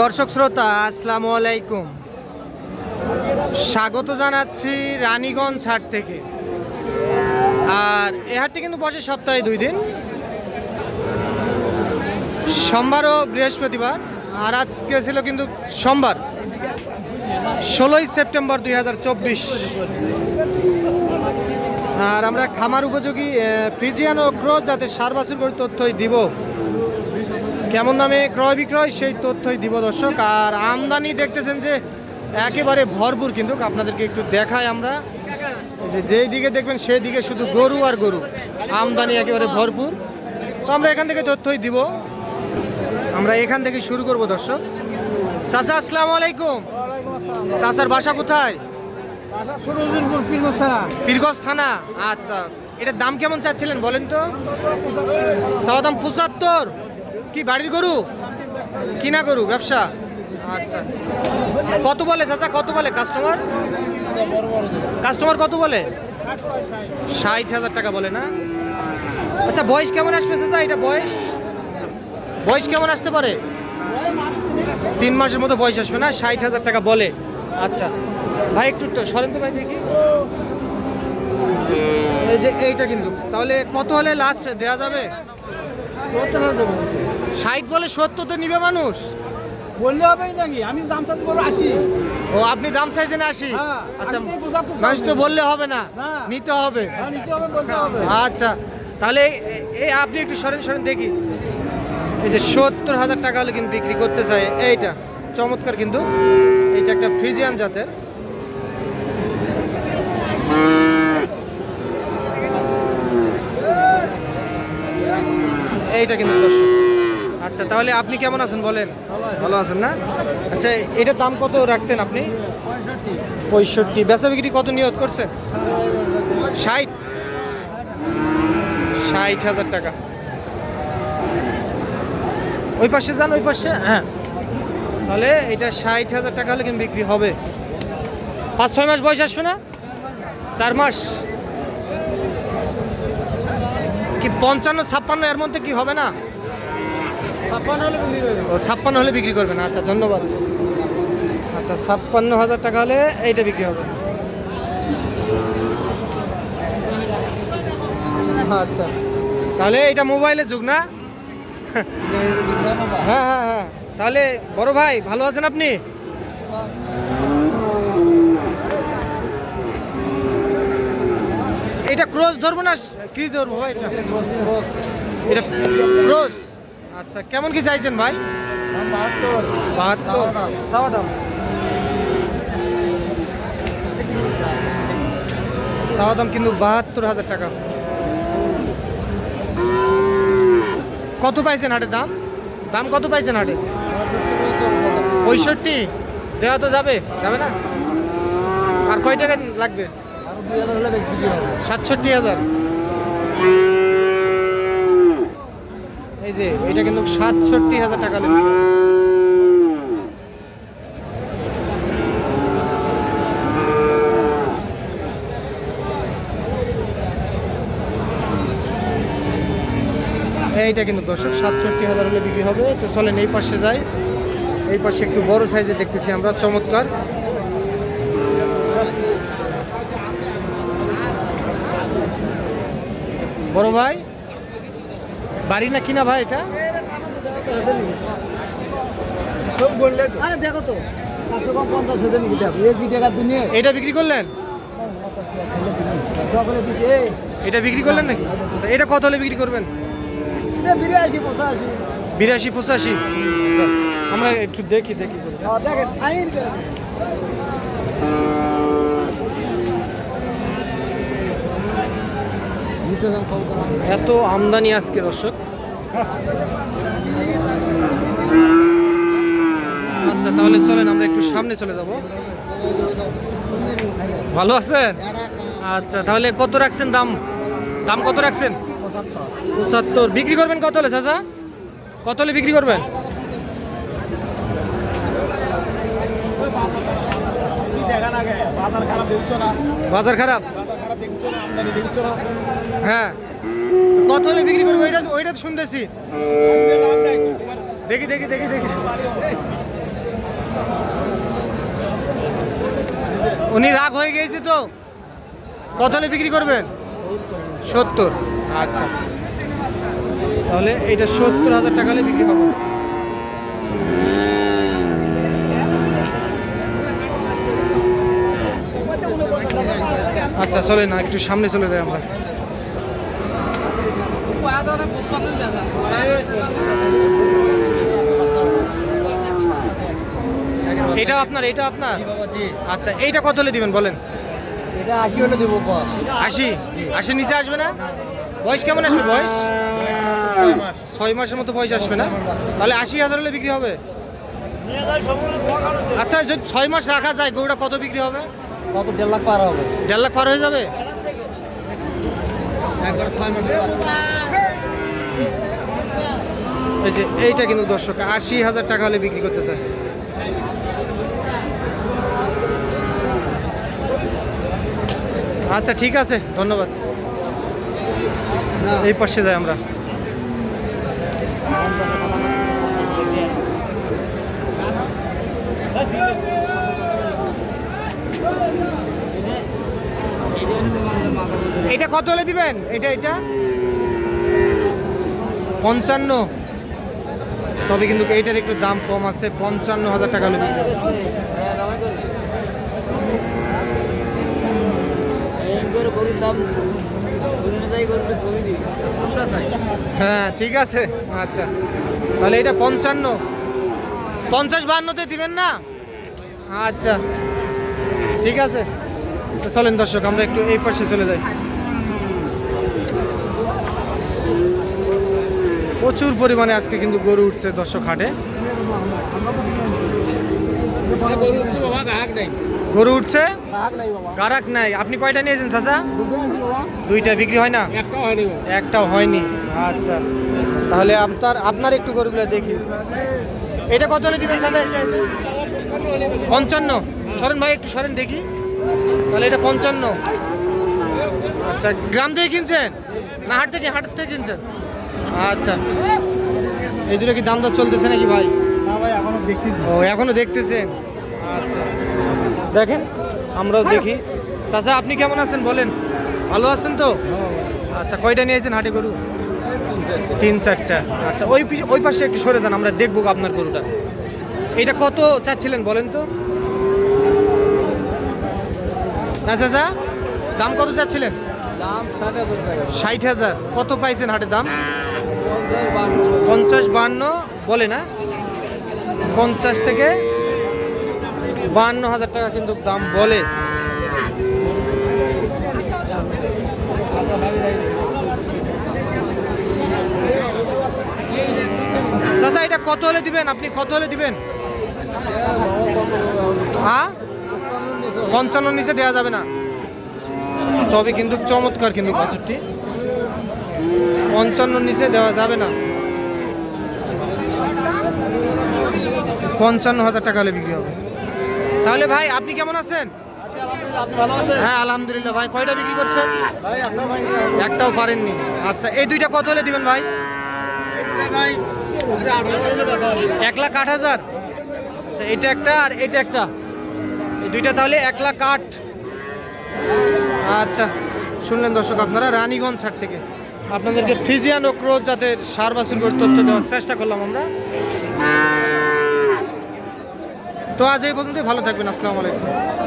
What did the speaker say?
দর্শক শ্রোতা, আসসালামু আলাইকুম। স্বাগত জানাচ্ছি রানীগঞ্জ হাট থেকে। আর এ হাটটি কিন্তু বসে সপ্তাহে দুই দিন। সোমবার ও বৃহস্পতিবার, আর আজকে ছিল কিন্তু সোমবার, ষোলোই সেপ্টেম্বর দুই হাজার চব্বিশ। আর আমরা খামার উপযোগী ফ্রিজিয়ান ও ক্রোজ যাতে সার বাছুর করে তথ্যই দিব। কেমন দামে ক্রয় বিক্রয়, সেই তথ্যই দিব দর্শক। আর আমদানি দেখতেছেন যে একেবারে ভরপুর কিন্তু। আপনাদেরকে একটু দেখাই আমরা। যে যেই দিকে দেখবেন, সেই দিকে শুধু গরু আর গরু। আমদানি একেবারে ভরপুর। তো আমরা এখান থেকে তথ্যই দিব। আমরা এখান থেকে শুরু করব দর্শক। চাচা, আসসালামু আলাইকুম। চাচার বাসা কোথায়? পীরগঞ্জ থানা। আচ্ছা এটার দাম কেমন চাচ্ছিলেন বলেন তো? সাওয়া দাম পঁচাত্তর। কি বাড়ির গরু? কিনা গরু ব্যবসা? আচ্ছা। কত বলে চাচা কত বলে? কাস্টমার কাস্টমার কত বলে? ষাট হাজার টাকা বলে না? আচ্ছা বয়স কেমন আসবে চাচা? এটা বয়স? বয়স কেমন আসতে পারে? তিন মাসের মতো বয়স আসবে না? ষাট হাজার টাকা বলে। আচ্ছা। ভাই একটু সরেন তো ভাই দেখি। এই যে এইটা কিন্তু। তাহলে কত হলে লাস্ট দেওয়া যাবে? ষাট বলে সত্তর তো নিবে মানুষ। বললে হবে নাকি? আমি দাম চাচ্ছি বলব আশি ও আপনি দাম চাইছেন আশি? হ্যাঁ, আচ্ছা মানুষ তো বললে হবে না। নিতে হবে। হ্যাঁ নিতে হবে বলতে হবে। আচ্ছা তাহলে এই- এই আপনি একটু সরেন সরেন দেখি। এই যে সত্তর হাজার টাকা হলে কিন্তু বিক্রি করতে চাই এইটা চমৎকার কিন্তু। এটা একটা ফ্রিজিয়ান জাতের। এইটা কিন্তু দর্শক। আচ্ছা তাহলে আপনি কেমন আছেন বলেন? ভালো আছেন না? আচ্ছা এটার দাম কত রাখছেন আপনি? পঁয়ষট্টি। বেচা বিক্রি কত নিয়োগ করছেন? ষাট। ষাট হাজার টাকা। ওই পাশে যান, ওই পাশে হ্যাঁ। তাহলে এটা ষাট হাজার টাকা হলে কিন্তু বিক্রি হবে। পাঁচ, ছয় মাস বয়স আসবে না? চার মাস। কি পঞ্চান্ন ছাপ্পান্ন এর মধ্যে কি হবে না? ছাপ্পান্ন হলে বিক্রি করে দেবো। ও ছাপ্পান্ন হলে বিক্রি করবেন। আচ্ছা ধন্যবাদ। আচ্ছা ছাপ্পান্ন হাজার টাকা হলে এইটা বিক্রি হবে। আচ্ছা তাহলে এটা মোবাইলের যুগ না? হ্যাঁ হ্যাঁ হ্যাঁ। তাহলে বড় ভাই ভালো আছেন আপনি এটা ক্রস ধরবো না? কি ধরবো ভাই এটা। এটা ক্রস আচ্ছা কেমন কি চাইছেন ভাই? বাহাত্তর। বাহাত্তর চাওয়া দাম চাওয়া দাম কিন্তু বাহাত্তর হাজার টাকা। কত পাইছেন হাটে দাম? দাম কত পাইছেন হাটে? পঁয়ষট্টি। দেওয়া তো যাবে যাবে না? আর কয় টাকা লাগবে? সাতষট্টি হাজার। এই যে, এটা কিন্তু সাতষট্টি হাজার টাকা লাগবে এইটা কিন্তু দর্শক, সাতষট্টি হাজার হলে বিক্রি হবে। তো চলেন, এই পাশে যাই। এই পাশে একটু বড় সাইজে দেখতেছি আমরা, চমৎকার। বড় ভাই? বাড়ি না কিনা ভাই এটা? আরে দেখো তো এটা বিক্রি করলেন? এটা বিক্রি করলেন নাকি? আচ্ছা, এটা কত হলে বিক্রি করবেন? বিরাশি পঁচাশি। বিরাশি পঁচাশি। আচ্ছা আমরা একটু দেখি দেখি। দেখেন আইন নিচে যান কম কম এত আমদানি আজকে, দর্শক। আচ্ছা তাহলে চলেন, আমরা একটু সামনে চলে যাব। ভালো আছেন? আচ্ছা তাহলে কত রাখছেন দাম? দাম কত রাখছেন? পঁচাত্তর। বিক্রি করবেন কত হলে, চাচা? কত হলে বিক্রি করবেন? বাজার খারাপ হ্যাঁ। কত হলে বিক্রি করবে? ওইটা ওইটা শুনতেছি। দেখি দেখি দেখি দেখি। উনি রাগ হয়ে গিয়েছে তো। কত হলে বিক্রি করবেন? সত্তর। আচ্ছা। তাহলে এইটা সত্তর হাজার টাকা হলে বিক্রি হবে আচ্ছা চলে না একটু সামনে চলে যাই আমরা। এটা আপনার এটা আপনার? আচ্ছা এইটা কত হলে দিবেন বলেন। আশি আশি? নিচে আসবে না? বয়স কেমন আসবে বয়স? ছয় মাসের মতো বয়স আসবে না? তাহলে আশি হাজার হলে বিক্রি হবে? আচ্ছা যদি ছয় মাস রাখা যায় গরুটা কত বিক্রি হবে? কত দেড় লাখ পার হবে? দেড় লাখ পার হয়ে যাবে? এই যে এইটা কিন্তু দর্শক আশি হাজার টাকা হলে বিক্রি করতে চায়। আচ্ছা ঠিক আছে ধন্যবাদ। এই পাশে যাই আমরা এটা কত হলে দিবেন? এটা এটা? পঞ্চান্ন। তবে কিন্তু এইটার একটু দাম কম আছে, পঞ্চান্ন হাজার টাকা হলে হ্যাঁ ঠিক আছে। আচ্ছা। তাহলে এটা পঞ্চান্ন। পঞ্চাশ বান্নতে দিবেন না? আচ্ছা। ঠিক আছে। চলেন দর্শক, আমরা একটু এই পাশে চলে যাই। প্রচুর পরিমাণে আজকে কিন্তু গরু উঠছে দর্শক হাটে। গরু উঠছে? গারাক নাই। আপনি কয়টা নিয়েছেন চাচা? দুইটা বিক্রি হয় না? একটাও হয়নি। আচ্ছা। তাহলে আপনার আপনার একটু গরুগুলো দেখি। এটা কত হলে দিবেন চাচা? পঞ্চান্ন। সরেন ভাই, একটু সরেন দেখি। তাহলে এটা পঞ্চান্ন। আচ্ছা গ্রাম থেকে কিনছেন? না, হাট থেকে হাট থেকে কিনছেন? আচ্ছা। এই দুটো কি দাম দর চলতেছে নাকি ভাই? না ভাই এখনও দেখতেছি। ও এখনও দেখতেছেন আচ্ছা। দেখেন আমরাও দেখি। চাচা আপনি কেমন আছেন বলেন? ভালো আছেন তো? আচ্ছা কয়টা নিয়েছেন হাটে গরু? তিন চারটা। আচ্ছা ওই ওই পাশে একটু সরে যান আমরা দেখব আপনার গরুটা। এটা কত চাচ্ছিলেন বলেন তো? হ্যাঁ চাচা দাম কত চাচ্ছিলেন? দাম ষাট হাজার। কত পাইছেন হাটের দাম? পঞ্চাশ বান্ন বলে না? পঞ্চাশ থেকে বান্ন হাজার টাকা কিন্তু দাম বলে। চাচা, এটা কত হলে দিবেন? আপনি কত হলে দিবেন? হ্যাঁ? পঞ্চান্ন নিচে দেওয়া যাবে না। তবে কিন্তু চমৎকার কিন্তু বাছুরটি। পঞ্চান্ন নিচে দেওয়া যাবে না। পঞ্চান্ন হাজার টাকা হলে বিক্রি হবে। তাহলে ভাই, আপনি কেমন আছেন? হ্যাঁ আলহামদুলিল্লাহ ভাই, কয়টা বিক্রি করছেন? একটাও পারেননি। আচ্ছা এই দুইটা কত হলে দিবেন ভাই? এক লাখ আট হাজার। আচ্ছা এটা একটা আর এটা একটা। এই দুইটা তাহলে এক লাখ আট। আচ্ছা শুনলেন দর্শক আপনারা, রানীগঞ্জ ছাড় থেকে। আপনাদেরকে ফিজিয়ান ও ক্রোজ জাতের সার বাছুর করে তথ্য দেওয়ার চেষ্টা করলাম আমরা। তো আজ এই পর্যন্তই, ভালো থাকবেন, আসসালামু আলাইকুম।